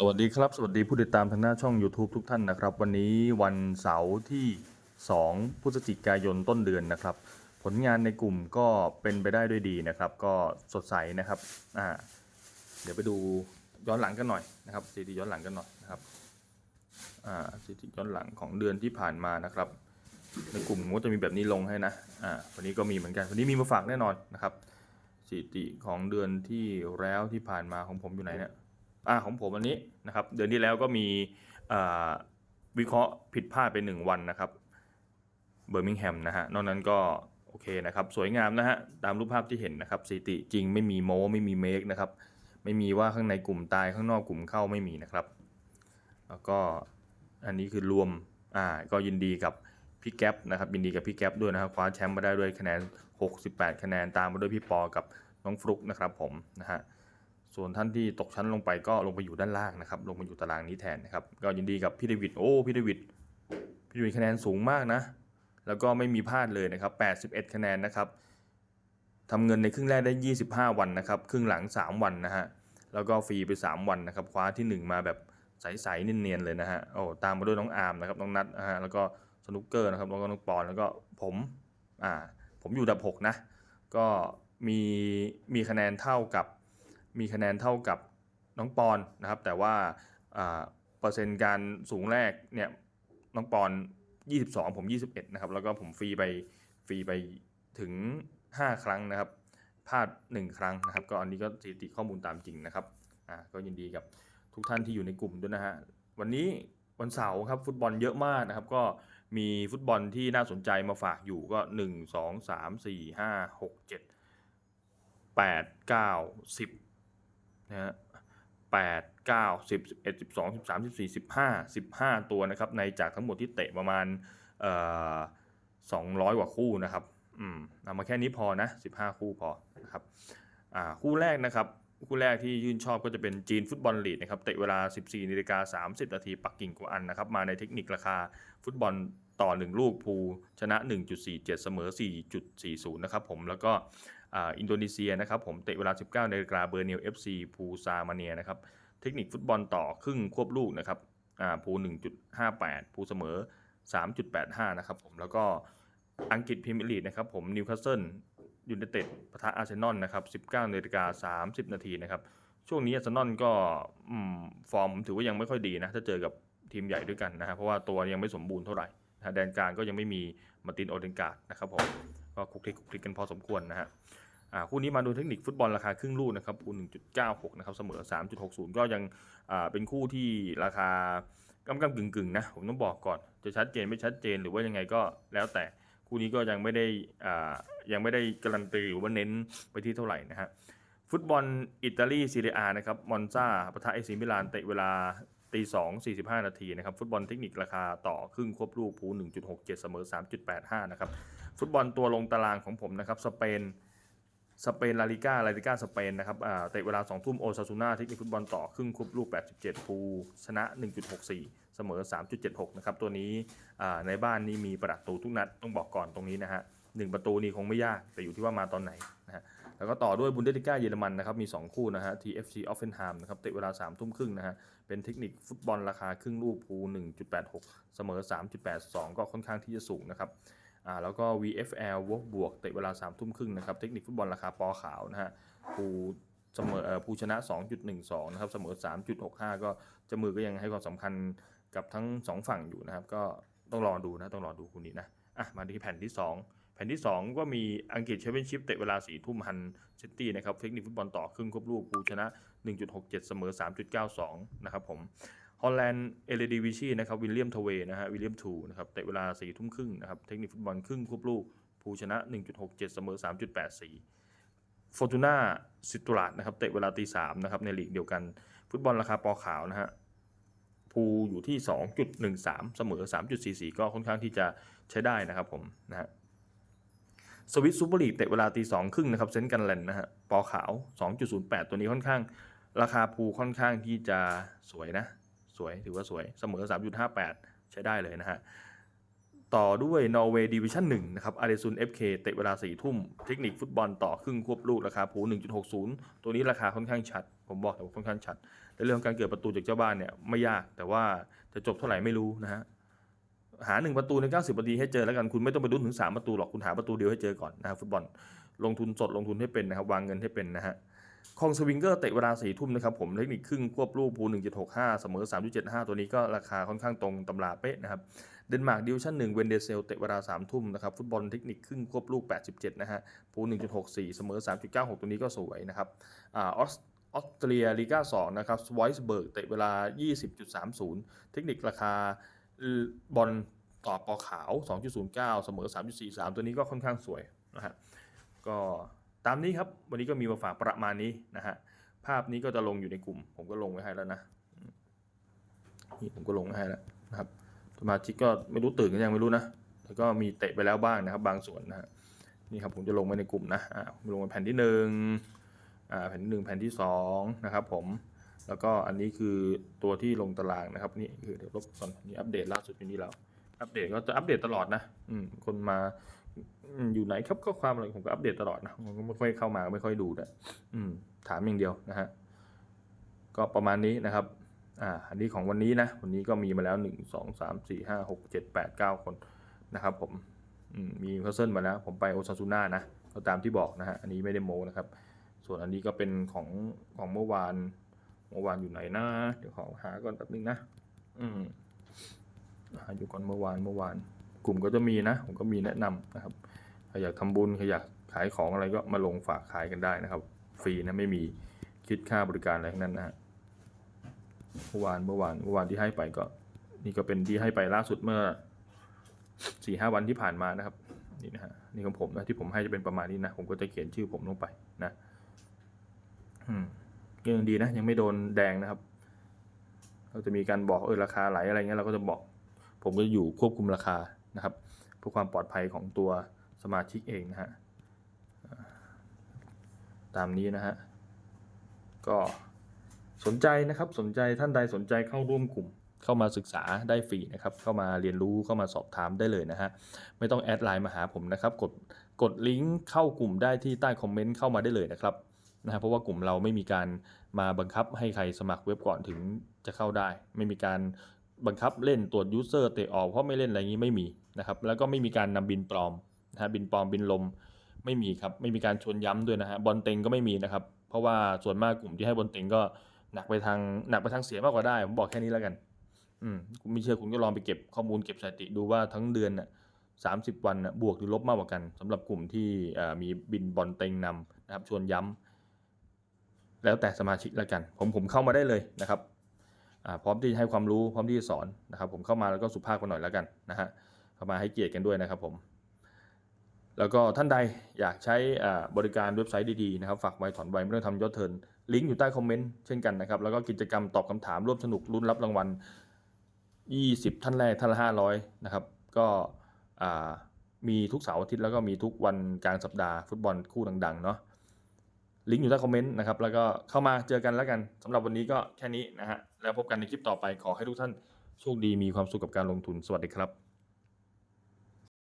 สวัสดีครับ สวัสดีผู้ติดตามทางหน้าช่อง YouTube ทุกท่านนะครับ วันนี้วันเสาร์ที่ 2 พฤศจิกายนต้นเดือนนะครับ ผลงานในกลุ่มก็เป็นไปได้ด้วยดีนะครับ ก็สดใสนะครับอ่าเดี๋ยวไปดูย้อนหลังกันหน่อยนะครับสถิติย้อนหลังกันหน่อยนะครับอ่าสถิติย้อนหลังของเดือนที่ผ่านมานะครับ ในกลุ่มผมก็จะมีแบบนี้ลงให้นะอ่าวันนี้ก็มีเหมือนกันวันนี้มีมาฝากแน่นอนนะครับสถิติของเดือนที่แล้วที่ผ่านมาของผมอยู่ไหนเนี่ย อ่าของผมอันนี้นะครับ เดือนที่แล้วก็มีวิเคราะห์ผิดพลาดไปหนึ่งวันนะครับเบอร์มิงแฮมนะฮะนอกนั้นก็โอเคนะครับ สวยงามนะฮะตามรูปภาพที่เห็นนะครับสถิติจริงไม่มีโมไม่มีเมคนะครับไม่มีว่าข้างในกลุ่มตายข้างนอกกลุ่มเข้าไม่มีนะครับ แล้วก็อันนี้คือรวมอ่าก็ยินดีกับพี่แก๊ปนะครับยินดีกับพี่แก๊ปด้วยนะครับคว้าแชมป์มาได้ด้วยคะแนน 68 คะแนนตามมาด้วยพี่ปอกับน้องฟลุกนะครับผมนะฮะ ส่วนท่านที่ตกชั้นลงไปก็ลงไปอยู่ด้านล่างนะครับ ลงมาอยู่ตารางนี้แทนนะครับ ก็ยินดีกับพี่เดวิด โอ้ พี่เดวิด พี่เดวิดคะแนนสูงมากนะ แล้วก็ไม่มีพลาดเลยนะครับ 81 คะแนนนะครับทำเงินในครึ่งแรกได้ 25 วันนะครับ ครึ่งหลัง 3 วันนะฮะ แล้วก็ฟรีไป 3 วันนะครับ คว้าที่ 1 มาแบบใสๆเนียนๆเลยนะฮะ โอ้ ตามมาด้วยน้องอาร์มนะครับ น้องนัทนะฮะ แล้วก็สนุกเกอร์นะครับ แล้วก็น้องปอน แล้วก็ผม อ่า ผมอยู่ดับ 6 นะ ก็มีมีคะแนนเท่ากับ มีคะแนนเท่ากับน้องปอนนะครับ แต่ว่าเปอร์เซ็นต์การสูงแรกเนี่ยน้องปอน 22 ผม 21 นะครับ แล้วก็ผมฟรีไปฟรีไปถึง 5 ครั้งนะครับพลาด 1 ครั้งนะครับ ก็อันนี้ก็สถิติข้อมูลตามจริงนะครับอ่าก็ยินดีกับทุกท่านที่อยู่ในกลุ่มด้วยนะฮะวันนี้วันเสาร์ครับฟุตบอลเยอะมากนะครับ ก็มีฟุตบอลที่น่าสนใจมาฝากอยู่ก็ 1 2 3 4 5 6 7 8 9 10 นะฮะแปดเก้าสิบสิบเอ็ดสิบสองสิบสามสิบสี่สิบห้าสิบห้าตัวนะครับในจากทั้งหมดที่เตะประมาณเอ่อสองร้อยกว่าคู่นะครับอืมเอามาแค่นี้พอนะสิบห้าคู่พอนะครับอ่าคู่แรกนะครับคู่แรกที่ยื่นชอบก็จะเป็นจีนฟุตบอลลีกนะครับเตะเวลา 14นาฬิกา30นาทีปักกิ่งกวอันนะครับมาในเทคนิคราคาฟุตบอลต่อ 1 ลูกภูชนะ 1.47 เสมอ 4.40 นะครับผมแล้วก็ อินโดนีเซียนะครับผมเตะเวลา 19นาฬิกาเบอร์เนล FC ภูซามาเนียนะครับเทคนิคฟุตบอลต่อครึ่งควบลูกนะครับอ่าภู1.58ภูเสมอ 3.85 นะครับผมแล้วก็อังกฤษพรีเมียร์ลีกนะครับผมนิวคาสเซิลยูไนเต็ดปะทะอาร์เซนอลนะครับ19นาฬิกา30 นาทีนะครับช่วงนี้อาร์เซนอลก็ฟอร์มถือว่ายังไม่ค่อยดีนะถ้าเจอกับทีมใหญ่ด้วยกันนะฮะเพราะว่าตัวยังไม่สมบูรณ์เท่าไหร่แดนกลางก็ยังไม่มีมารตินโอเดนการ์ดนะครับผม ก็คลุกคลิกคลุกคลิกกันพอสมควรนะฮะอ่าคู่นี้มาดูเทคนิคฟุตบอลราคาครึ่งลูกนะครับคูณ1.96 นะครับเสมอ 3.60 ก็ยังอ่าเป็นคู่ที่ราคากำกำกึ่งกึ่งๆนะผมต้องบอกก่อนจะชัดเจนไม่ชัดเจนหรือว่ายังไงก็แล้วแต่คู่นี้ก็ยังไม่ได้อ่ายังไม่ได้การันตีหรือว่าเน้นไปที่เท่าไหร่นะฮะฟุตบอลอิตาลีซีเรียนะครับมอนซาปะทะเอซิมิลานเตะเวลา ตีสองสี่สิบห้านาทีนะครับฟุตบอลเทคนิคราคาต่อครึ่งควบลูกภูหนึ่งจุดหกเจ็ดเสมอสามจุดแปดห้านะครับฟุตบอลตัวลงตารางของผมนะครับสเปนสเปนลาลิก้าลาลิก้าสเปนนะครับเตะเวลา2ทุ่มโอซาซูน่าเทคนิคฟุตบอลต่อครึ่งควบลูก 87 ภูชนะ 1.64 เสมอ 3.76 นะครับ ตัวนี้ในบ้านนี่มีประตูทุกนัดต้องบอกก่อนตรงนี้นะฮะหนึ่งประตูนี่คงไม่ยาก แต่อยู่ที่ว่ามาตอนไหนนะฮะ แล้วก็ต่อด้วยบุนเดสลิก้าเยอรมันนะครับมี 2 คู่นะฮะ TFC Offenheim นะครับเตะเวลา 3 ทุ่มครึ่งนะฮะเป็นเทคนิคฟุตบอลราคาครึ่งลูกภู1.86 เสมอ 3.82 ก็ค่อนข้างที่จะสูงนะครับอ่าแล้วก็ VFL วกบวกเตะเวลา3ามทุ่มครึ่งนะครับเทคนิคฟุตบอลราคาปอขาวนะฮะภูเสมอเอ่อภูชนะ 2.12 นะครับเสมอ 3.65 ก็จมือก็ยังให้ความสำคัญกับทั้ง 2 ฝั่งอยู่นะครับ ก็ต้องรอดูนะต้องรอดูคู่นี้นะอะมาที่แผ่นที่ 2 ผ่นที่ 2 ก็มีอังกฤษแชมเปี้ยนชิพเตะเวลา4ทุ่มฮันซิตี้นะครับเทคนิคฟุตบอลต่อครึ่งควบลูกภูชนะ 1.67 เสมอ 3.92 นะครับผมฮอลแลนด์เอเลดีวิชีนะครับวิลเลียมทเวนะฮะวิลเลียมทูนะครับเตะเวลา4ี่ทุ่มครึ่งนะครับเทคนิคฟุตบอลครึ่งควบลูกผู้ชนะ 1.67 เสมอ 3.84ฟอร์ตูน่าซิตูลาดนะครับเตะเวลาตีสามนะครับในลีกเดียวกัน ฟุตบอลราคาปอขาวนะฮะภูอยู่ที่ 2.13 เสมอ 3.44 ก็ค่อนข้างที่จะใช้ได้นะครับผมนะฮะ สวิตซูเปอร์ลีกเตะเวลาตีสองครึ่งนะครับเซนต์กันแลนนะฮะปอขาว 2.08 ตัวนี้ค่อนข้าง ราคาภูค่อนข้างที่จะสวยนะ สวยถือว่าสวยเสมอ 3.58 ใช้ได้เลยนะฮะ ต่อด้วยนอร์เวย์ดิวิชั่น1นะครับอาร์เซซุน FK เคเตะเวลา4ทุ่ม เทคนิคฟุตบอลต่อครึ่งควบลูกราคาผู1.60 ตัวนี้ราคาค่อนข้างชัด ผมบอกแต่ว่าค่อนข้างชัดในเรื่องการเกิดประตูจากเจ้าบ้านเนี่ยไม่ยากแต่ว่าจะจบเท่าไหร่ไม่รู้นะฮะ หา1ประตูใน 90นาทีให้เจอแล้วกันคุณไม่ต้องไปลุ้นถึง 3 ประตูหรอกคุณหาประตูเดียวให้เจอก่อนนะครับฟุตบอลลงทุนสดลงทุนให้เป็นนะครับวางเงินให้เป็นนะฮะคองสวิงเกอร์เตะเวลาสี่ทุ่มนะครับผมเทคนิคครึ่งควบลูกภู1.65เสมอ3.75ตัวนี้ก็ราคาค่อนข้างตรงตำราเป๊ะนะครับเดนมาร์กดิวชั่นหนึ่งเวนเดเซลเตะเวลา3ทุ่มนะครับฟุตบอลเทคนิคครึ่งควบลูก87นะฮะภู1.64เสมอ3.96ตัวนี้ก็สวยนะครับอ่าออสออสเตรียลีกา2นะครับสไวส์เบิร์กเตะเวลา20.30เทคนิคราคา บอลต่อปอขาว 2.09 เสมอ 3.43 ตัวนี้ก็ค่อนข้างสวยนะฮะก็ตามนี้ครับ วันนี้ก็มีมาฝากประมาณนี้นะฮะภาพนี้ก็จะลงอยู่ในกลุ่ม ผมก็ลงไว้ให้แล้วนะนี่ผมก็ลงไว้ให้แล้วนะครับสมาชิกก็ไม่รู้ตื่นกันยังไม่รู้นะแต่ก็มีเตะไปแล้วบ้างนะครับ บางส่วนนะฮะนี่ครับผมจะลงไปในกลุ่มนะอ่าลงไปแผ่นที่หนึ่งอ่าแผ่นที่หนึ่งแผ่นที่สองนะครับผม แล้วก็อันนี้คือตัวที่ลงตารางนะครับ นี่คือเดี๋ยวลบก่อนนี่อัปเดตล่าสุดอยู่นี่แล้ว อัปเดตก็จะอัปเดตตลอดนะ อืม คนมาอยู่ไหนครับข้อความอะไรผมก็อัปเดตตลอดนะผมก็ไม่ค่อยเข้ามาไม่ค่อยดูนะอืม ถามอย่างเดียวนะฮะก็ประมาณนี้นะครับ อ่า อันนี้ของวันนี้นะ วันนี้ก็มีมาแล้วหนึ่งสองสามสี่ห้าหกเจ็ดแปดเก้าคนนะครับผมอืมมีเพอร์เซนมาแล้ว ผมไปโอซาซูน่านะก็ตามที่บอกนะฮะ อันนี้ไม่ได้โมนะครับ ส่วนอันนี้ก็เป็นของของเมื่อวาน เมื่อวานอยู่ไหนนะ เดี๋ยวขอหาก่อนแป๊บนึงนะ อืมหาอยู่ก่อนเมื่อวานเมื่อวาน กลุ่มก็จะมีนะ ผมก็มีแนะนำนะครับใครอยากทำบุญใครอยากขายของอะไรก็มาลงฝากขายกันได้นะครับ ฟรีนะไม่มีคิดค่าบริการอะไรทั้งนั้นนะฮะเมื่อวานเมื่อวานเมื่อวานที่ให้ไปก็ นี่ก็เป็นที่ให้ไปล่าสุดเมื่อสี่ห้าวันที่ผ่านมานะครับ นี่นะฮะนี่ของผมนะที่ผมให้จะเป็นประมาณนี้นะ ผมก็จะเขียนชื่อผมลงไปนะ อืม ก็ยังดีนะ ยังไม่โดนแดงนะครับ เราจะมีการบอกเออราคาไหลอะไรเงี้ยเราก็จะบอก ผมก็จะอยู่ควบคุมราคานะครับเพื่อความปลอดภัยของตัวสมาชิกเองนะฮะตามนี้นะฮะก็สนใจนะครับสนใจท่านใดสนใจเข้าร่วมกลุ่ม เข้ามาศึกษาได้ฟรีนะครับ เข้ามาเรียนรู้เข้ามาสอบถามได้เลยนะฮะไม่ต้องแอดไลน์มาหาผมนะครับ กดกดลิงก์เข้ากลุ่มได้ที่ใต้คอมเมนต์เข้ามาได้เลยนะครับนะฮะเพราะว่ากลุ่มเราไม่มีการ มาบังคับให้ใครสมัครเว็บก่อนถึงจะเข้าได้ ไม่มีการบังคับเล่นตรวจยูเซอร์เตะออกเพราะไม่เล่นอะไรอย่างนี้ไม่มีนะครับแล้วก็ไม่มีการนำบินปลอมนะฮะบินปลอมบินลมไม่มีครับไม่มีการชวนย้ำด้วยนะฮะบอลเต็งก็ไม่มีนะครับเพราะว่าส่วนมากกลุ่มที่ให้บอลเต็งก็หนักไปทางหนักไปทางเสียมากกว่าได้ ผมบอกแค่นี้แล้วกัน อืมคุณไม่เชื่อคุณก็ลองไปเก็บข้อมูลเก็บสถิติดูว่าทั้งเดือนน่ะสามสิบวันน่ะบวกหรือลบมากกว่ากันสำหรับกลุ่มที่มีบินบอลเต็งนำนะครับชวนย้ำ แล้วแต่สมาชิกแล้วกัน ผมผมเข้ามาได้เลยนะครับพร้อมที่จะให้ความรู้พร้อมที่จะสอนนะครับ ผมเข้ามาแล้วก็สุภาพกันหน่อยแล้วกันนะฮะเข้ามาให้เกียรติกันด้วยนะครับผมแล้วก็ท่านใดอยากใช้บริการเว็บไซต์ดีๆนะครับฝากไว้ถอนไว้ไม่ต้องทำยอดเทิร์นลิงก์อยู่ใต้คอมเมนต์เช่นกันนะครับ แล้วก็กิจกรรมตอบคำถามร่วมสนุกลุ้นรับรางวัล 20 ท่านแรกท่านละ500 นะครับ ก็มีทุกเสาร์อาทิตย์แล้วก็มีทุกวันกลางสัปดาห์ฟุตบอลคู่ดังๆเนาะ ลิงก์อยู่ใต้คอมเมนต์นะครับแล้วก็เข้ามาเจอกันแล้วกันสำหรับวันนี้ก็แค่นี้นะฮะแล้วพบกันในคลิปต่อไปขอให้ทุกท่านโชคดีมีความสุขกับการลงทุนสวัสดีครับ